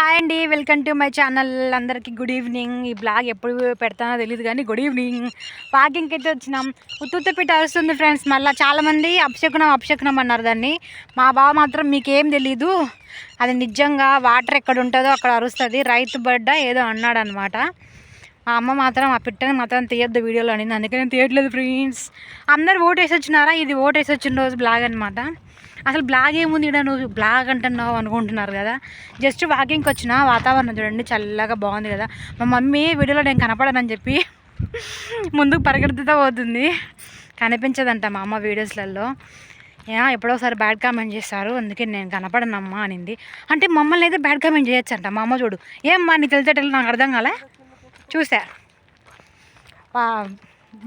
Hi అండి welcome to my channel. అందరికీ good evening. ఈ బ్లాగ్ ఎప్పుడు పెడతానో తెలియదు కానీ గుడ్ ఈవినింగ్. వాకింగ్కి అయితే వచ్చినాం ఉత్తుత్తపిట్ట అరుస్తుంది ఫ్రెండ్స్. మళ్ళీ చాలామంది అపశకునం అపశకునం అన్నారు దాన్ని. మా బావ మాత్రం మీకేం తెలీదు. అది నిజంగా వాటర్ ఎక్కడ ఉంటుందో అక్కడ అరుస్తుంది. రైతు బడ్డ ఏదో అన్నాడు అనమాట మా అమ్మ మాత్రం ఆ పిట్టని మాత్రం తీయొద్దు వీడియోలో అనింది. అందుకే నేను తీయట్లేదు ఫ్రెండ్స్. అందరు ఓటేసి వేసి వచ్చినారా? ఇది ఓటేసి వచ్చిన రోజు బ్లాగ్ అనమాట అసలు బ్లాగ్ ఏముంది ఇక్కడ నువ్వు బ్లాగ్ అంటున్నావు అనుకుంటున్నారు కదా. జస్ట్ వాకింగ్కి వచ్చిన వాతావరణం చూడండి చల్లగా బాగుంది కదా. మా మమ్మీ వీడియోలో నేను కనపడనని చెప్పి ముందుకు పరిగెడుతూ పోతుంది. కనిపించదంట మా అమ్మ వీడియోస్లలో. యా ఎప్పుడో ఒకసారి బ్యాడ్ కామెంట్ చేస్తారు. అందుకే నేను కనపడనమ్మా అనింది. అంటే మమ్మల్ని అయితే బ్యాడ్ కామెంట్ చేయొచ్చంట. మా అమ్మ చూడు. ఏమ్మా నీ తెలిసేటట్లు నాకు అర్థం కాలే? చూసా.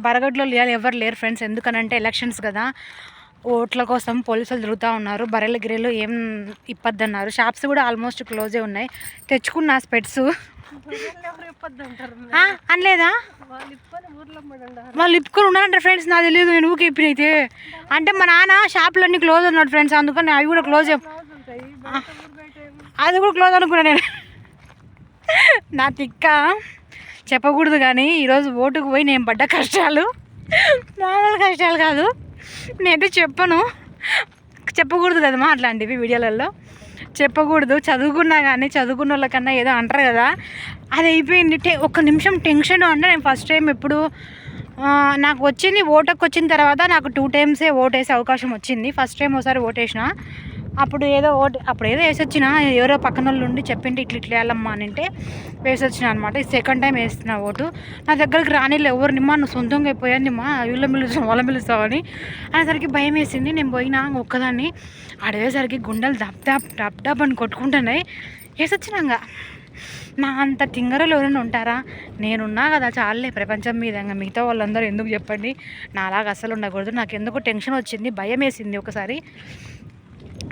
బరగడ్లో లేరు ఎవరు లేరు ఫ్రెండ్స్. ఎందుకనంటే ఎలక్షన్స్ కదా. ఓట్ల కోసం పోలీసులు తిరుగుతూ ఉన్నారు. బర్రెల గిరెలు ఏం ఇప్పద్దన్నారు. షాప్స్ కూడా ఆల్మోస్ట్ క్లోజే ఉన్నాయి. తెచ్చుకున్న స్పెట్స్. అనలేదా? వాళ్ళు ఇప్పుకొని ఉన్నారంట ఫ్రెండ్స్ నాకు తెలియదు నేను ఊకే ఇప్పుడైతే అంటే మా నాన్న షాపులు అన్నీ క్లోజ్ ఉన్నాడు ఫ్రెండ్స్ అందుకని అవి కూడా క్లోజ్ అది కూడా క్లోజ్ అనుకున్నా నేను. నా తిక్క. చెప్పకూడదు కానీ ఈరోజు ఓటుకు పోయి నేను పడ్డ కష్టాలు. మామూలు కష్టాలు కాదు. నేనైతే చెప్పను. చెప్పకూడదు కదమ్మా అట్లాంటివి వీడియోలలో. చెప్పకూడదు. చదువుకున్నా కానీ చదువుకున్న వాళ్ళకన్నా ఏదో అంటారు కదా. అది అయిపోయింది. టె ఒక్క నిమిషం టెన్షన్ అంటే నేను ఫస్ట్ టైం ఎప్పుడు నాకు వచ్చింది ఓటకు వచ్చిన తర్వాత నాకు టూ టైమ్సే ఓట్ వేసే అవకాశం వచ్చింది. ఫస్ట్ టైం ఒకసారి ఓటేసిన. అప్పుడు ఏదో ఓటు అప్పుడు ఏదో వేసొచ్చిన ఎవరో పక్కన వాళ్ళు ఉండి చెప్పింటే ఇట్లా ఇట్లా వెళ్ళమ్మా అని అంటే వేసొచ్చిన అనమాట సెకండ్ టైం వేస్తున్నా ఓటు. నా దగ్గరికి రానిలే ఎవరు నిమ్మా నువ్వు సొంతంగా అయిపోయాను నిమ్మా వీళ్ళ పిలుస్తావు వాళ్ళ పిలుస్తావని అనేసరికి భయం వేసింది. నేను పోయినా ఒక్కదాన్ని. అడిగేసరికి గుండెలు దబ్ దబ్ డబ్ డబ్ అని కొట్టుకుంటున్నాయి. వేసొచ్చినాక నా అంత తింగరలు ఎవరైనా ఉంటారా? నేనున్నా కదా చాలే. ప్రపంచం మీద ఇంకా మిగతా వాళ్ళందరూ ఎందుకు చెప్పండి? నాలాగా అసలు ఉండకూడదు. నాకు ఎందుకు టెన్షన్ వచ్చింది. భయం వేసింది ఒకసారి.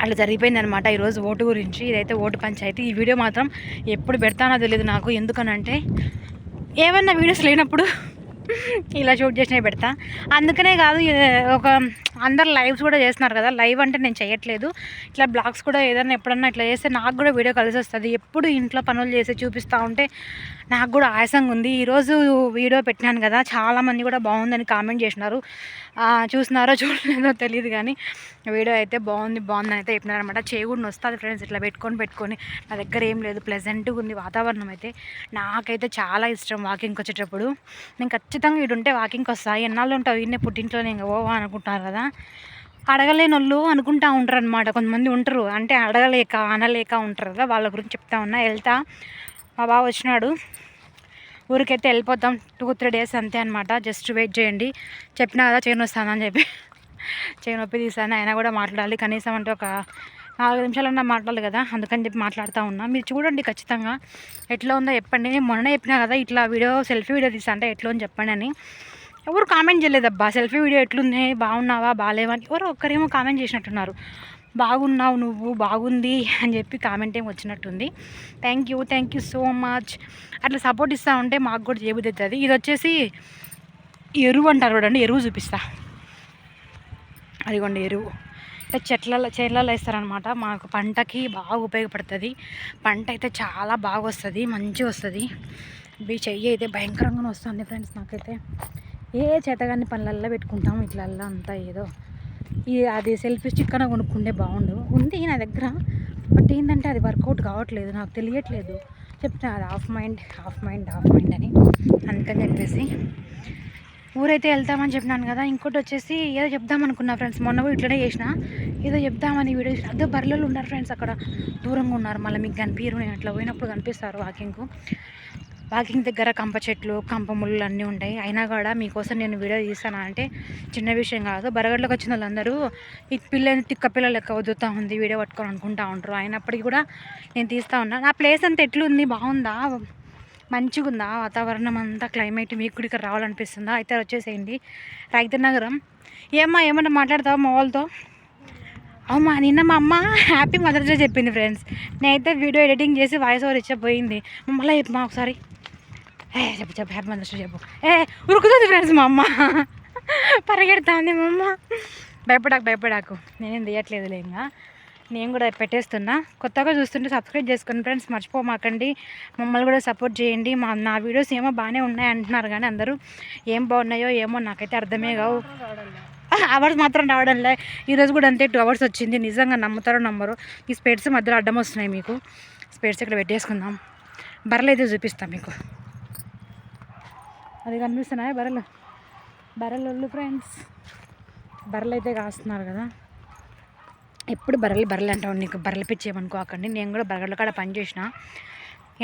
అట్లా జరిగిపోయింది అనమాట ఈరోజు ఓటు గురించి. ఇదైతే ఓటు పంచాయతీ. ఈ వీడియో మాత్రం ఎప్పుడు పెడతానో తెలియదు నాకు. ఎందుకనంటే ఏమన్నా వీడియోస్ లేనప్పుడు ఇలా షూట్ చేసినవి పెడతా. అందుకనే కాదు ఒక అందరు లైవ్స్ కూడా చేస్తున్నారు కదా. లైవ్ అంటే నేను చేయట్లేదు. ఇట్లా బ్లాగ్స్ కూడా ఏదైనా ఎప్పుడన్నా ఇట్లా చేస్తే నాకు కూడా వీడియో కలిసి వస్తుంది. ఎప్పుడు ఇంట్లో పనులు చేసి చూపిస్తూ ఉంటే నాకు కూడా ఆయాసంగా ఉంది. ఈరోజు వీడియో పెట్టినాను కదా. చాలామంది కూడా బాగుందని కామెంట్ చేసినారు. చూసినారో చూడలేదో తెలియదు కానీ వీడియో అయితే బాగుంది బాగుందని అయితే చెప్పినారనమాట చేయకుండా వస్తుంది ఫ్రెండ్స్ ఇట్లా పెట్టుకొని పెట్టుకొని. నా దగ్గర ఏం లేదు. ప్లెజెంట్గా ఉంది వాతావరణం అయితే. నాకైతే చాలా ఇష్టం వాకింగ్కి వచ్చేటప్పుడు. నేను ఖచ్చితంగా ఇటు ఉంటే వాకింగ్కి వస్తాను ఎన్నాళ్ళు ఉంటావు? ఈయన పుట్టింట్లో నేను పోవా అనుకుంటున్నారు కదా. అడగలేని వాళ్ళు అనుకుంటా ఉంటారు అనమాట కొంతమంది ఉంటారు. అంటే అడగలేక అనలేక ఉంటారు కదా. వాళ్ళ గురించి చెప్తా ఉన్నా వెళ్తా. మా బావ వచ్చినాడు. ఊరికైతే వెళ్ళిపోతాం. టూ త్రీ డేస్ అంతే అనమాట జస్ట్ వెయిట్ చేయండి. చెప్పినా కదా చేయను వస్తానని చెప్పి. చేయి నొప్పి తీసాను అయినా కూడా మాట్లాడాలి. కనీసం అంటే ఒక నాలుగు నిమిషాలన్నా మాట్లాడాలి కదా. అందుకని చెప్పి మాట్లాడుతూ ఉన్నా. మీరు చూడండి ఖచ్చితంగా ఎట్లా ఉందో చెప్పండి. నేను మొన్న చెప్పినా కదా ఇట్లా వీడియో సెల్ఫీ వీడియో తీసా అంటే ఎట్లా అని చెప్పండి అని. ఎవరు కామెంట్ చేయలేదబ్బా. సెల్ఫీ వీడియో ఎట్లుంది? బాగున్నావా? బాగాలేవా అని. ఎవరో ఒక్కరేమో కామెంట్ చేసినట్టున్నారు. బాగున్నావు నువ్వు? బాగుంది? అని చెప్పి కామెంట్ ఏమి వచ్చినట్టుంది. Thank you thank you so much అట్లా సపోర్ట్ ఇస్తూ ఉంటే మాకు కూడా చేయబుద్ధి ఇది వచ్చేసి ఎరువు అంటారు చూడండి. ఎరువు చూపిస్తా. అదిగోండి ఎరువు. అంటే చెట్లలో చేళ్ళలో వేస్తారనమాట మాకు పంటకి బాగా ఉపయోగపడుతుంది. పంట అయితే చాలా బాగా వస్తుంది. మంచిగా వస్తుంది. చెయ్యి అయితే భయంకరంగా వస్తుంది ఫ్రెండ్స్ నాకైతే. ఏ చేతగాని పనులల్లో పెట్టుకుంటాం ఇట్లల్లా అంతా ఏదో. ఈ అది సెల్ఫీ స్టిక్ అన్న కొనుక్కుంటే బాగుండు. ఉంది నా దగ్గర బట్ ఏంటంటే అది వర్కౌట్ కావట్లేదు నాకు తెలియట్లేదు. చెప్తున్నా అది half mind half mind half mind అని అందుకని చెప్పేసి ఊరైతే వెళ్తామని చెప్పినాను కదా ఇంకోటి వచ్చేసి ఏదో చెప్దాం అనుకున్నా ఫ్రెండ్స్. మొన్న కూడా ఇట్లనే చేసిన. ఏదో చెప్దామని వీడియో చేసిన. అదే బర్రెలు ఉన్నారు ఫ్రెండ్స్ అక్కడ. దూరంగా ఉన్నారు. మళ్ళీ మీకు కనిపించరు నేను అట్లా పోయినప్పుడు కనిపిస్తారు వాకింగ్కు. వాకింగ్ దగ్గర కంప చెట్లు కంప ముళ్ళు అన్నీ ఉంటాయి. అయినా కూడా మీకోసం నేను వీడియో తీస్తానా అంటే చిన్న విషయం కాదు. బరగడ్లోకి వచ్చిన వాళ్ళందరూ ఈ పిల్లని తిక్క పిల్లలు లెక్క వదులుతూ ఉంది వీడియో పట్టుకొని అనుకుంటా ఉంటారు. అయినప్పటికీ కూడా నేను తీస్తూ ఉన్నా. నా ప్లేస్ అంతా ఎట్లుంది? బాగుందా? మంచిగా ఉందా వాతావరణం అంతా క్లైమేట్ మీకు కూడా ఇక్కడ రావాలనిపిస్తుందా? అయితే వచ్చేసేయండి. రైతు నగరం. ఏమ్మా ఏమన్నా మాట్లాడతావు మా వాళ్ళతో? అవుమా నిన్న మా అమ్మ హ్యాపీ మదర్స్ డే చెప్పింది ఫ్రెండ్స్. నేనైతే వీడియో ఎడిటింగ్ చేసి వాయిస్ ఓవర్ ఇచ్చే పోయింది మళ్ళీ చెప్పమా ఒకసారి. ఏ చెప్పు చెప్పు హ్యాపీ మదర్స్ డే చెప్పు. ఏ ఉరుకుతుంది ఫ్రెండ్స్ మా అమ్మ. పరిగెడతాంది మా అమ్మ. భయపడాకు భయపడాకు. నేనేం తీయట్లేదులే ఇంకా. నేను కూడా పెట్టేస్తున్నా. కొత్తగా చూస్తుంటే సబ్స్క్రైబ్ చేసుకోండి ఫ్రెండ్స్ మర్చిపోమాకండి. మమ్మల్ని కూడా సపోర్ట్ చేయండి. మా నా వీడియోస్ ఏమో బాగానే ఉన్నాయి అంటున్నారు కానీ అందరూ ఏం బాగున్నాయో ఏమో నాకైతే అర్థమే కావు. అవర్స్ మాత్రం రావడంలే ఈరోజు కూడా అంతే టూ అవర్స్ వచ్చింది. నిజంగా నమ్ముతారో నమ్మరు. ఈ స్పెట్స్ మధ్యలో అడ్డం వస్తున్నాయి మీకు. స్పెట్స్ ఇక్కడ పెట్టేసుకుందాం. బర్రెలు అయితే చూపిస్తాం మీకు. అది కనిపిస్తున్నాయి? బర్రెలు. బర్రెలు ఫ్రెండ్స్ బర్రెలు అయితే కాస్తున్నారు కదా. ఎప్పుడు బర్రెలు బర్రెలు అంటావు? నీకు బర్రెలు పిచ్చేయమనుకోకండి నేను కూడా బర్రెల కాడ పని చేసిన.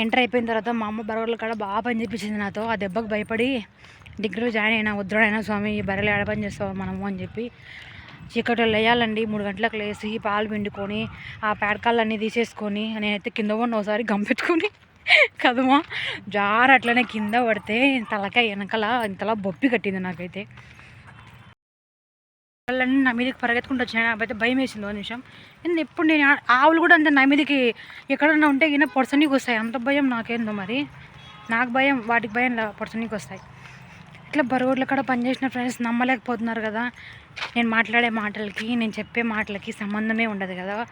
ఎంటర్ అయిపోయిన తర్వాత మా అమ్మ బర్రెల కాడ బాగా పని చెప్పించింది నాతో. ఆ దెబ్బకు భయపడి డిగ్రీలో జాయిన్ అయినా వద్దుడైనా స్వామి ఈ బర్రెలు ఏడ పని చేస్తావు మనము అని చెప్పి చీకటిలో లేయాలండి. మూడు గంటలకు లేచి పాలు పిండుకొని ఆ పేడకాళ్ళన్నీ తీసేసుకొని నేనైతే కింద ఉన్న ఒకసారి గంపెట్టుకొని కదమా జార అట్లనే కింద పడితే తలకాయ వెనకాల ఇంతలా బొప్పి కట్టింది నాకైతే. వాళ్ళన్నీ నా మీదకి పరిగెత్తుకుంటూ వచ్చినాయి నాకైతే భయం వేసింది ఒక నిమిషం. ఎందుకు ఎప్పుడు నేను ఆవులు కూడా అంతే నా మీదకి ఎక్కడన్నా ఉంటే ఈయన పొడసనీకి వస్తాయి. అంత భయం నాకేందో మరి. నాకు భయం వాటికి భయం పొడసనికి వస్తాయి. ఇట్లా బరువుల కాడ పనిచేసిన ఫ్రెండ్స్ నమ్మలేకపోతున్నారు కదా. నేను మాట్లాడే మాటలకి నేను చెప్పే మాటలకి సంబంధమే ఉండదు కదా.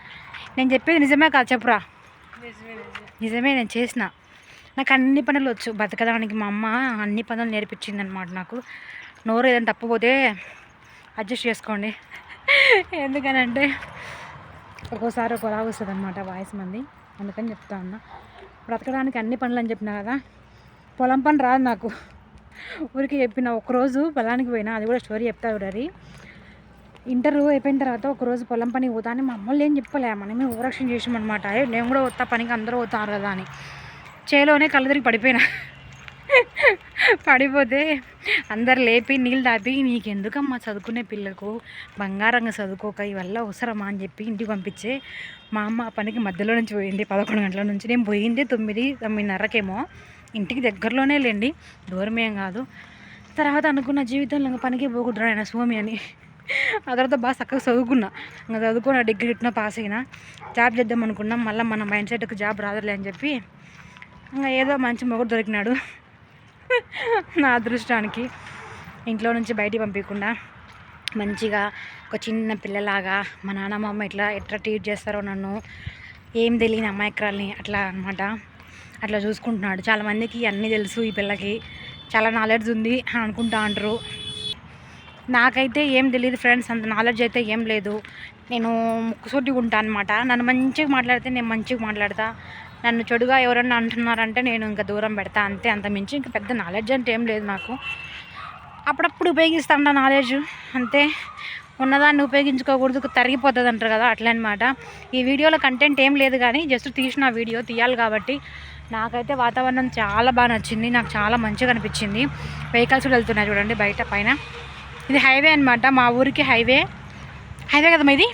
నేను చెప్పేది నిజమే కాదు చెప్పురా. నిజమే నేను చేసిన. నాకు అన్ని పనులు వచ్చు. బతకడానికి మా అమ్మ అన్ని పనులు నేర్పించింది అనమాట నాకు. నోరు ఏదైనా తప్పపోతే అడ్జస్ట్ చేసుకోండి. ఎందుకనంటే ఒక్కోసారి ఒకలా వస్తుంది అనమాట వాయిస్ మంది. అందుకని చెప్తా ఉన్నా. బ్రతకడానికి అన్ని పనులు అని చెప్పిన కదా పొలం పని రాదు నాకు. ఊరికి చెప్పిన ఒకరోజు పొలానికి పోయినా అది కూడా స్టోరీ చెప్తా చూడరి ఇంటర్ అయిపోయిన తర్వాత ఒకరోజు పొలం పని పోతా అని మా అమ్మలు ఏం చెప్పలే మనమే ఓరక్షణ చేసామన్నమాట నేను కూడా వస్తా పనికి అందరూ పోతారు కదా అని. చేలోనే కళ్ళు తిరిగి పడిపోయినా. పడిపోతే అందరు లేపి నీళ్ళు దాపి నీకెందుకమ్మా చదువుకునే పిల్లకు? బంగారంగా చదువుకోక ఇవల్ల అవసరమా? అని చెప్పి ఇంటికి పంపించే మా అమ్మ పనికి మధ్యలో నుంచి పోయింది పదకొండు గంటల నుంచి. నేను పోయింది తొమ్మిది తొమ్మిదిన్నరకేమో. ఇంటికి దగ్గరలోనే లేండి దూరమేం కాదు. తర్వాత అనుకున్న జీవితంలో పనికి పోకూడదు ఆయన స్వామి అని. ఆ తర్వాత బాగా చక్కగా చదువుకున్నా. ఇంకా చదువుకున్న డిగ్రీ ఇట్టినా పాస్ అయినా. జాబ్ చేద్దాం అనుకున్నాం. మళ్ళీ మన మైండ్ సెట్కి జాబ్ రాదులే అని చెప్పి ఇంకా ఏదో మంచి మొగుడు దొరికినాడు. నా అదృష్టానికి. ఇంట్లో నుంచి బయటికి పంపించకుండా మంచిగా ఒక చిన్న పిల్లలాగా మా నాన్న మా అమ్మ ఇట్లా ఎట్లా ట్రీట్ చేస్తారో నన్ను. ఏం తెలియని అమాయకురాల్ని అట్లా అనమాట అట్లా చూసుకుంటున్నాడు. చాలామందికి అన్నీ తెలుసు ఈ పిల్లకి. చాలా నాలెడ్జ్ ఉంది అనుకుంటా అంటారు. నాకైతే ఏం తెలియదు ఫ్రెండ్స్ అంత నాలెడ్జ్ అయితే ఏం లేదు. నేను ముక్కుసూటిగా ఉంటాను అనమాట నన్ను మంచిగా మాట్లాడితే నేను మంచిగా మాట్లాడతా. నన్ను చెడుగా ఎవరన్నా అంటున్నారంటే నేను ఇంకా దూరం పెడతా అంతే. అంత మించి ఇంకా పెద్ద నాలెడ్జ్ అంటే ఏం లేదు నాకు. అప్పుడప్పుడు ఉపయోగిస్తాను నాలెడ్జ్ అంతే. ఉన్నదాన్ని ఉపయోగించుకోకూడదు తరిగిపోతుంది అంటారు కదా అట్లా అనమాట ఈ వీడియోలో కంటెంట్ ఏం లేదు కానీ జస్ట్ తీసిన వీడియో తీయాలి కాబట్టి నాకైతే వాతావరణం చాలా బాగా నచ్చింది. నాకు చాలా మంచిగా అనిపించింది. వెహికల్స్ కూడా వెళ్తున్నాయి చూడండి బయట పైన. ఇది హైవే అనమాట మా ఊరికి హైవే. హైవే కదమ్మా ఇది?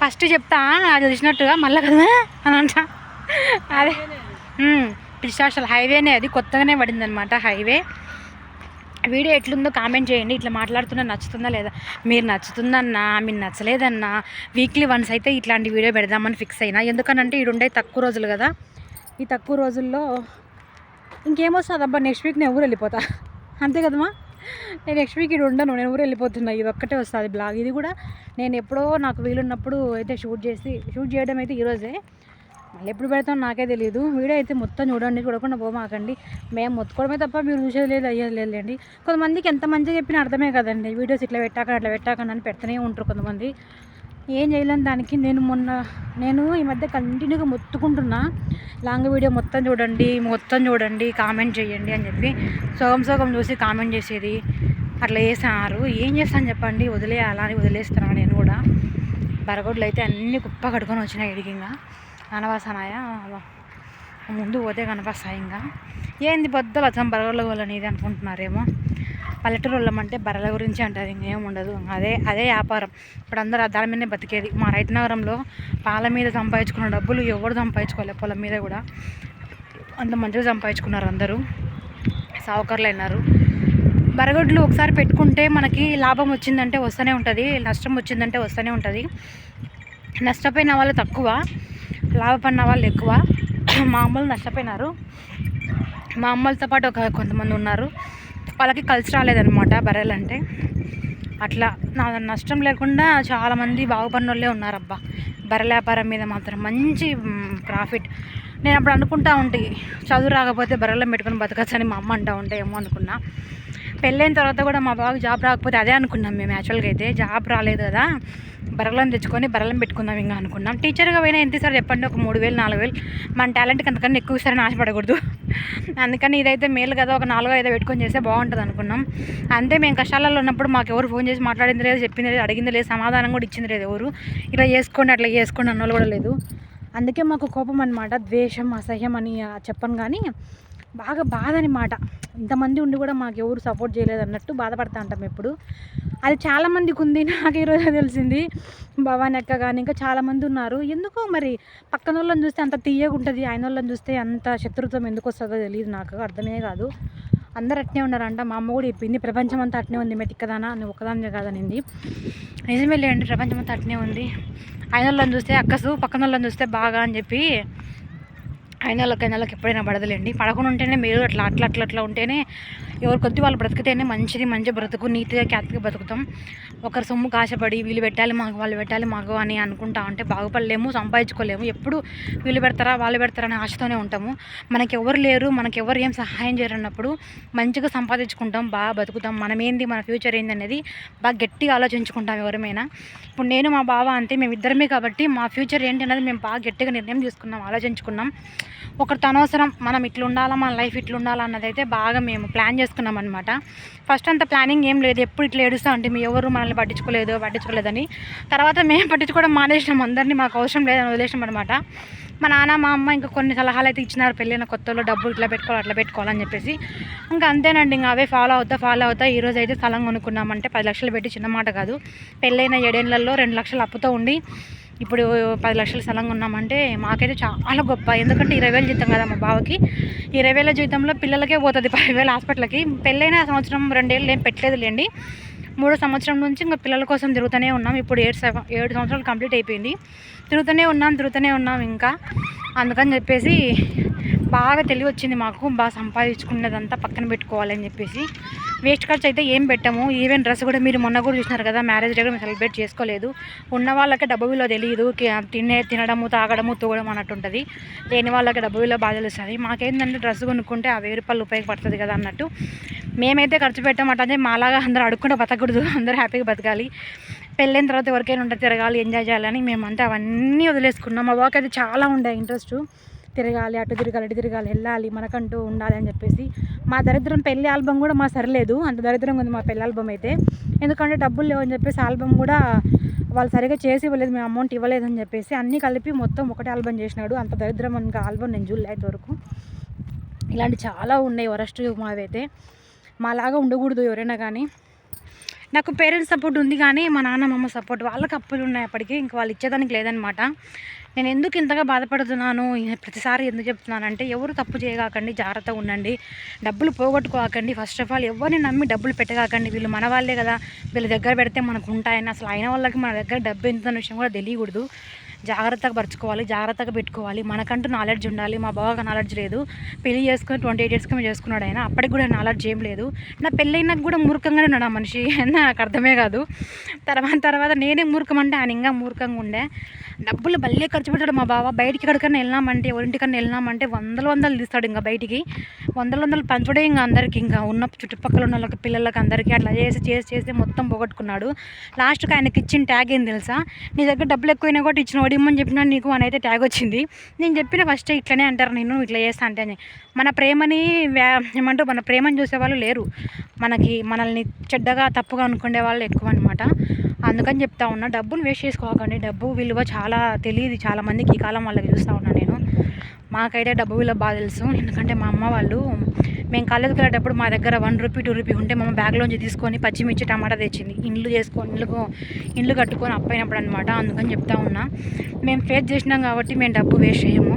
ఫస్ట్ చెప్తా అది తెలిసినట్టుగా మళ్ళీ కదా అని అంట. అదే. పిచ్చాషల్ హైవేనే అది కొత్తగానే పడింది అనమాట హైవే. వీడియో ఎట్లుందో కామెంట్ చేయండి ఇట్లా మాట్లాడుతున్నా నచ్చుతుందా లేదా? మీరు నచ్చుతుందన్నా మీరు నచ్చలేదన్నా వీక్లీ వన్స్ అయితే ఇట్లాంటి వీడియో పెడదామని ఫిక్స్ అయినా. ఎందుకనంటే ఉండే తక్కువ రోజులు కదా. ఈ తక్కువ రోజుల్లో ఇంకేమొస్తుంది అబ్బా నెక్స్ట్ వీక్ నేను ఊరు వెళ్ళిపోతా. అంతే కదమ్మా? నేను నెక్స్ట్ వీక్ ఇక్కడ ఉండను నేను ఊరు వెళ్ళిపోతున్నా ఇది ఒక్కటే వస్తుంది బ్లాగ్. ఇది కూడా నేను ఎప్పుడో నాకు వీలున్నప్పుడు అయితే షూట్ చేసి షూట్ చేయడం అయితే ఈరోజే మళ్ళీ ఎప్పుడు పెడతాం నాకే తెలియదు వీడియో అయితే మొత్తం చూడండి చూడకుండా పోమాకండి. మేము మొత్తుకోవడమే తప్ప మీరు చూసేది లేదు అయ్యేది లేదండి కొంతమందికి ఎంత మంచిగా చెప్పినా అర్థమే కదండి. వీడియోస్ ఇట్లా పెట్టాక అట్లా పెట్టాకని అని పెడుతూనే ఉంటారు కొంతమంది. ఏం చేయలేని దానికి నేను మొన్న నేను ఈ మధ్య కంటిన్యూగా మొత్తుకుంటున్నా. లాంగ్ వీడియో మొత్తం చూడండి మొత్తం చూడండి కామెంట్ చేయండి అని చెప్పి సగం సగం చూసి కామెంట్ చేసేది. అట్లా చేస్తున్నారు ఏం చేస్తాను చెప్పండి వదిలేయాలా అని వదిలేస్తున్నాను నేను కూడా. బరగొడ్లు అయితే అన్ని కుప్ప కట్టుకొని వచ్చినాయి ఎడిగింగా కనపాసనాయా ముందు పోతే కనపస్తాయి ఇంకా. ఏంది బద్దలు వచ్చాం బరగల వాళ్ళని ఇది అనుకుంటున్నారేమో. పల్లెటూరు వాళ్ళమంటే బర్రెల గురించి అంటారు ఇంకేం ఉండదు. అదే అదే వ్యాపారం. ఇప్పుడు అందరూ దాని మీదనే బతికేది. మా రైతు నగరంలో పాల మీద సంపాదించుకున్న డబ్బులు ఎవరు సంపాదించుకోలే పొలం మీద కూడా. అంత మంచిగా సంపాదించుకున్నారు అందరూ. సావుకర్లు అయినారు బరగొడ్లు ఒకసారి పెట్టుకుంటే మనకి లాభం వచ్చిందంటే వస్తూనే ఉంటుంది నష్టం వచ్చిందంటే వస్తూనే ఉంటుంది. నష్టపోయిన వాళ్ళు తక్కువ లాభపడిన వాళ్ళు ఎక్కువ. మా అమ్మలు నష్టపోయినారు. మా అమ్మలతో పాటు ఒక కొంతమంది ఉన్నారు. వాళ్ళకి కలిసి రాలేదన్నమాట బర్రెలు అంటే అట్లా నా నష్టం లేకుండా చాలామంది బాగుపడిన వాళ్ళే ఉన్నారబ్బా. బర్రెల వ్యాపారం మీద మాత్రం మంచి ప్రాఫిట్. నేను అప్పుడు అనుకుంటా ఉంటే చదువు రాకపోతే బర్రెల్లో పెట్టుకొని బతకచ్చని మా అమ్మ అంటా ఉంటే ఏమో అనుకున్నా. పెళ్ళైన తర్వాత కూడా మా బాబు జాబ్ రాకపోతే అదే అనుకున్నాం మేము యాక్చువల్గా అయితే. జాబ్ రాలేదు కదా. బర్రెలను తెచ్చుకొని బర్రెలను పెట్టుకుందాం ఇంకా అనుకున్నాం. టీచర్గా పోయినా ఎంత సార్ చెప్పండి ఒక మూడు వేలు నాలుగు వేలు. మన టాలెంట్కి అంతకన్నా ఎక్కువ ఇస్తారని ఆశపడకూడదు. అందుకని ఇదైతే మేలు కదా ఒక నాలుగో ఐదో పెట్టుకొని చేస్తే బాగుంటుంది అనుకున్నాం. అంతే మేము కష్టాలలో ఉన్నప్పుడు మాకు ఎవరు ఫోన్ చేసి మాట్లాడింది లేదు చెప్పింది లేదు అడిగింది లేదు సమాధానం కూడా ఇచ్చింది లేదు ఎవరు. ఇలా చేసుకోండి అట్లా చేసుకోండి అన్న వాళ్ళు కూడా లేదు. అందుకే మాకు కోపం అనమాట ద్వేషం అసహ్యం అని చెప్పను కానీ బాగా బాధ అనమాట ఇంతమంది ఉండి కూడా మాకు ఎవరు సపోర్ట్ చేయలేదు అన్నట్టు బాధపడతా ఉంటాం ఎప్పుడు. అది చాలామందికి ఉంది నాకు ఈరోజు తెలిసింది. భవాని అక్క కానీ ఇంకా చాలామంది ఉన్నారు. ఎందుకో మరి పక్కన వాళ్ళని చూస్తే అంత తీయగా ఉంటుంది ఆయన వాళ్ళని చూస్తే అంత శత్రుత్వం ఎందుకు వస్తుందో తెలియదు నాకు అర్థమే కాదు. అందరు అట్నే ఉన్నారంట మా అమ్మ కూడా చెప్పింది ప్రపంచం అంతా అట్నే ఉంది మెతిక్కదానా నువ్వు ఒకదానివే కాదనింది. నిజమే లేండి ప్రపంచం అంతా అట్నే ఉంది. ఆయన వాళ్ళని చూస్తే అక్కసు పక్కన వాళ్ళని చూస్తే బాగా అని చెప్పి అయిన వాళ్ళకి అయిన వాళ్ళకి ఎప్పుడైనా పడదలేండి. పడకుండా ఉంటేనే మీరు అట్లా అట్లా అట్లా అట్లా ఉంటేనే ఎవరి కొద్ది వాళ్ళు బ్రతికితేనే మంచిది మంచి బ్రతుకు నీట్గా క్యాత్గా బ్రతుకుతాం. ఒకరి సొమ్ము కాశపడి వీళ్ళు పెట్టాలి మాకు వాళ్ళు పెట్టాలి మాకు అని అనుకుంటా ఉంటే బాగుపడలేము సంపాదించుకోలేము. ఎప్పుడు వీళ్ళు పెడతారా వాళ్ళు పెడతారా అనే ఆశతోనే ఉంటాము. మనకి ఎవరు లేరు మనకి ఎవరు ఏం సహాయం చేయరన్నప్పుడు మంచిగా సంపాదించుకుంటాం బాగా బతుకుతాం. మనం ఏంది మన ఫ్యూచర్ ఏంది అనేది బాగా గట్టిగా ఆలోచించుకుంటాం ఎవరమైనా. ఇప్పుడు నేను మా బావ అంతే మేము ఇద్దరమే కాబట్టి మా ఫ్యూచర్ ఏంటి అనేది మేము బాగా గట్టిగా నిర్ణయం తీసుకున్నాం ఆలోచించుకున్నాం. ఒకరితో అనవసరం మనం ఇట్లా ఉండాలా మన లైఫ్ ఇట్లా ఉండాలా బాగా మేము ప్లాన్ చేసుకున్నాం అనమాట ఫస్ట్ అంత ప్లానింగ్ ఏం లేదు. ఎప్పుడు ఇట్లా ఏడుస్తా ఉంటే మీ ఎవరు మనల్ని పట్టించుకోలేదు పట్టించుకోలేదని. తర్వాత మేము పట్టించుకోవడం మానేసినాం. అందరినీ మాకు అవసరం లేదని వదిలేసినాం అనమాట మా నాన్న మా అమ్మ ఇంకా కొన్ని సలహాలు అయితే ఇచ్చినారు. పెళ్ళైన కొత్తలో డబ్బులు ఇట్లా పెట్టుకోవాలి అట్లా పెట్టుకోవాలని చెప్పేసి. ఇంకా అంతేనండి. ఇంకా అవే ఫాలో అవుతా ఫాలో అవుతా. ఈ రోజు అయితే స్థలం కొనుక్కున్నామంటే పది లక్షలు పెట్టి చిన్న మాట కాదు. పెళ్ళైన ఏడేళ్ళలో రెండు లక్షలు అప్పుతో ఉండి ఇప్పుడు పది లక్షల స్థలం ఉన్నామంటే మాకైతే చాలా గొప్ప. ఎందుకంటే ఇరవై వేలు జీతం కదా మా బావకి. ఇరవై వేల జీతంలో పిల్లలకే పోతుంది పదివేలు హాస్పిటల్కి. పెళ్ళైన సంవత్సరం రెండేళ్ళు ఏం పెట్టలేదు లేండి. మూడో సంవత్సరం నుంచి ఇంకా పిల్లల కోసం తిరుగుతూనే ఉన్నాం. ఇప్పుడు ఏడు ఏడు సంవత్సరాలు కంప్లీట్ అయిపోయింది. తిరుగుతూనే ఉన్నాం తిరుగుతూనే ఉన్నాం ఇంకా. అందుకని చెప్పేసి బాగా తెలివి వచ్చింది మాకు. బాగా సంపాదించుకున్నదంతా పక్కన పెట్టుకోవాలని చెప్పేసి. వేస్ట్ ఖర్చు అయితే ఏం పెట్టాము. ఈవెన్ డ్రెస్ కూడా మీరు మొన్న కూడా చూసినారు కదా మ్యారేజ్ డే కూడా మేము సెలబ్రేట్ చేసుకోలేదు. ఉన్న వాళ్ళకి డబ్బు విలువ తెలియదు తినే తినడము తాగడము తూగడం అన్నట్టు ఉంటుంది లేని వాళ్ళకి డబ్బు విలువ బాధ తెలుస్తుంది. మాకేంటంటే డ్రెస్ కొనుక్కుంటే ఆ వెయ్యి రూపాయలు ఉపయోగపడుతుంది కదా అన్నట్టు. మేమైతే ఖర్చు పెట్టామంటే మాలాగా అందరూ అడుక్కుంటే బతకూడదు. అందరూ హ్యాపీగా బతకాలి. పెళ్ళైన తర్వాత ఎవరికైనా ఉంటే తిరగాలి ఎంజాయ్ చేయాలని మేమంతా అవన్నీ వదిలేసుకున్నాం. మా బాబుకి అయితే చాలా ఉండే ఇంట్రెస్ట్ తిరగాలి అటు తిరగాలి ఇటు తిరగాలి వెళ్ళాలి మనకంటూ ఉండాలి అని చెప్పేసి. మా దరిద్రం పెళ్ళి ఆల్బమ్ కూడా మా సరిలేదు అంత దరిద్రంగా ఉంది మా పెళ్ళి ఆల్బమ్ అయితే. ఎందుకంటే డబ్బులు లేవని చెప్పేసి ఆల్బమ్ కూడా వాళ్ళు సరిగా చేసి ఇవ్వలేదు మేము అమౌంట్ ఇవ్వలేదని చెప్పేసి అన్నీ కలిపి మొత్తం ఒకటే ఆల్బమ్ చేసినాడు. అంత దరిద్రం ఇంకా ఆల్బమ్ నేను జూలై వరకు ఇలాంటి చాలా ఉన్నాయి వరస్ట్ మావైతే మాలాగా ఉండకూడదు ఎవరైనా కానీ. నాకు పేరెంట్స్ సపోర్ట్ ఉంది కానీ మా నాన్న మమ్మ సపోర్ట్ వాళ్ళకి అప్పులు ఉన్నాయి అప్పటికి ఇంక వాళ్ళు ఇచ్చేదానికి లేదనమాట నేను ఎందుకు ఇంతగా బాధపడుతున్నాను? ప్రతిసారి ఎందుకు చెప్తున్నానంటే ఎవరు తప్పు చేయగాకండి జాగ్రత్తగా ఉండండి. డబ్బులు పోగొట్టుకోకండి. ఫస్ట్ ఆఫ్ ఆల్ ఎవరిని నమ్మి డబ్బులు పెట్టగాకండి? వీళ్ళు మన వాళ్ళే కదా. వీళ్ళ దగ్గర పెడితే మనకు ఉంటాయని. అసలు అయిన వాళ్ళకి మన దగ్గర డబ్బు ఎంత అనే విషయం కూడా తెలియకూడదు. జాగ్రత్తగా పరుచుకోవాలి జాగ్రత్తగా పెట్టుకోవాలి. మనకంటూ నాలెడ్జ్ ఉండాలి. మా బావగా నాలెడ్జ్ లేదు. పెళ్ళి చేసుకుని ట్వంటీ ఎయిట్ ఇయర్స్కి మేము చేసుకున్నాడు ఆయన. అప్పటికి కూడా నాలెడ్జ్ ఏం లేదు. నా పెళ్ళైనాక కూడా మూర్ఖంగానే ఉన్నాడు ఆ మనిషి. నాకు అర్థమే కాదు. తర్వాత తర్వాత నేనే మూర్ఖం అంటే ఆయన ఇంకా మూర్ఖంగా ఉండే. డబ్బులు భలే ఖర్చు పెట్టాడు మా బావ. బయటికి ఎక్కడికైనా వెళ్ళినామంటే ఎవరింటికన్నా వెళ్ళినామంటే వందలు వందలు తీస్తాడు ఇంకా బయటికి. వందలు వందలు పంచడే ఇంకా అందరికి ఇంకా ఉన్న చుట్టుపక్కల ఉన్న వాళ్ళకి పిల్లలకి అందరికీ అట్లా చేసి చేసి చేసి మొత్తం పోగొట్టుకున్నాడు. లాస్ట్కి ఆయనకి ఇచ్చిన ట్యాగ్ ఏం తెలుసా? నీ దగ్గర డబ్బులు ఎక్కువైనా కూడా ఇచ్చిన ఓడిమ్మని చెప్పినా నీకు అని అయితే ట్యాగ్ వచ్చింది. నేను చెప్పిన ఫస్ట్ ఇట్లనే అంటారు నేను ఇట్లా చేస్తా అంటే అని. మన ప్రేమని వ్యా- ఏమంటారు మన ప్రేమని చూసేవాళ్ళు లేరు. మనకి మనల్ని చెడ్డగా తప్పుగా అనుకునే వాళ్ళు ఎక్కువ అనమాట అందుకని చెప్తా ఉన్నా డబ్బులు వేస్ట్ చేసుకోకండి. డబ్బు విలువ చాలా తెలియదు చాలా మందికి ఈ కాలం వాళ్ళకి చూస్తూ ఉన్నా నేను. మాకైతే డబ్బు విలువ బాగా తెలుసు. ఎందుకంటే మా అమ్మ వాళ్ళు మేము కాలేజీకి వెళ్ళేటప్పుడు మా దగ్గర వన్ రూపీ టూ రూపీ ఉంటే మా బ్యాగ్లోంచి తీసుకొని పచ్చిమిర్చి టమాటా తెచ్చింది. ఇండ్లు చేసుకొని ఇల్లు ఇండ్లు కట్టుకొని అప్పైనప్పుడు అనమాట అందుకని చెప్తా ఉన్నా. మేము ఫేస్ చేసినాం కాబట్టి మేము డబ్బు వేస్ట్ చేయము.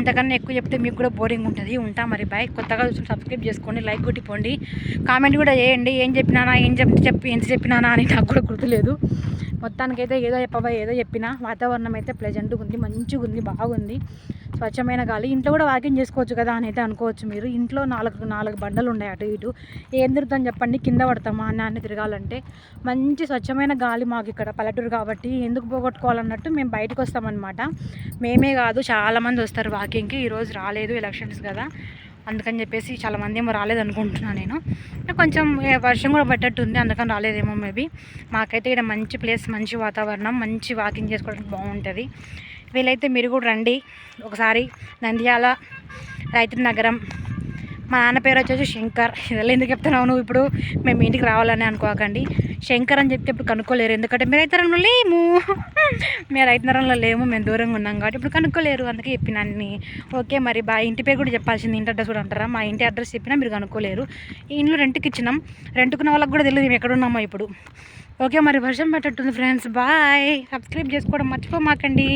ఇంతకన్నా ఎక్కువ చెప్తే మీకు కూడా బోరింగ్ ఉంటుంది. ఉంటా మరి బాయ్ కొత్తగా చూసి సబ్స్క్రైబ్ చేసుకోండి లైక్ కొట్టిపోండి. కామెంట్ కూడా చేయండి. ఏం చెప్పినానా ఏం చెప్పి చెప్పి ఎంత చెప్పినానా అని నాకు కూడా గుర్తులేదు. మొత్తానికైతే ఏదో చెప్పబా ఏదో చెప్పినా వాతావరణం అయితే ప్లెజెంట్గా ఉంది మంచిగా ఉంది బాగుంది. స్వచ్ఛమైన గాలి. ఇంట్లో కూడా వాకింగ్ చేసుకోవచ్చు కదా అని అయితే అనుకోవచ్చు మీరు. ఇంట్లో నాలుగు నాలుగు బండలు ఉన్నాయి అటు ఇటు. ఏం తిరుగుతాం చెప్పండి కింద పడతామా అన్న అన్ని తిరగాలంటే. మంచి స్వచ్ఛమైన గాలి మాకు ఇక్కడ పల్లెటూరు కాబట్టి ఎందుకు పోగొట్టుకోవాలన్నట్టు మేము బయటకు వస్తామన్నమాట. మేమే కాదు చాలామంది వస్తారు వాకింగ్కి. ఈరోజు రాలేదు ఎలక్షన్స్ కదా. అందుకని చెప్పేసి చాలామంది ఏమో రాలేదు అనుకుంటున్నాను నేను కొంచెం వర్షం కూడా పడ్డట్టు ఉంది అందుకని రాలేదేమో మేబీ. మాకైతే ఇక్కడ మంచి ప్లేస్ మంచి వాతావరణం మంచి వాకింగ్ చేసుకోవడానికి బాగుంటుంది. వీలైతే మీరు కూడా రండి. ఒకసారి నంద్యాల రైతు నగరం మా నాన్న పేరు వచ్చేసి శంకర్. ఇదెల్లా ఎందుకు చెప్తున్నావు నువ్వు ఇప్పుడు? మేము ఇంటికి రావాలని అనుకోకండి. శంకర్ అని చెప్తే ఇప్పుడు కనుక్కోలేరు. ఎందుకంటే మీరు రైతరంలో లేము. మేము రైతనరంలో లేము. మేము దూరంగా ఉన్నాం కాబట్టి ఇప్పుడు కనుక్కోలేరు. అందుకే చెప్పినాన్ని ఓకే మరి బా ఇంటి పేరు కూడా చెప్పాల్సింది. ఇంటి అడ్రస్ కూడా అంటారా? మా ఇంటి అడ్రస్ చెప్పినా మీరు కనుక్కోలేరు. ఇంట్లో రెంట్కి ఇచ్చినాం. రెంట్కున్న వాళ్ళకి కూడా తెలియదు మేము ఎక్కడ ఉన్నామో ఇప్పుడు. ఓకే మరి వర్షం పట్టట్టుంది ఫ్రెండ్స్ బాయ్ సబ్స్క్రైబ్ చేసుకోవడం మర్చిపోమాకండి.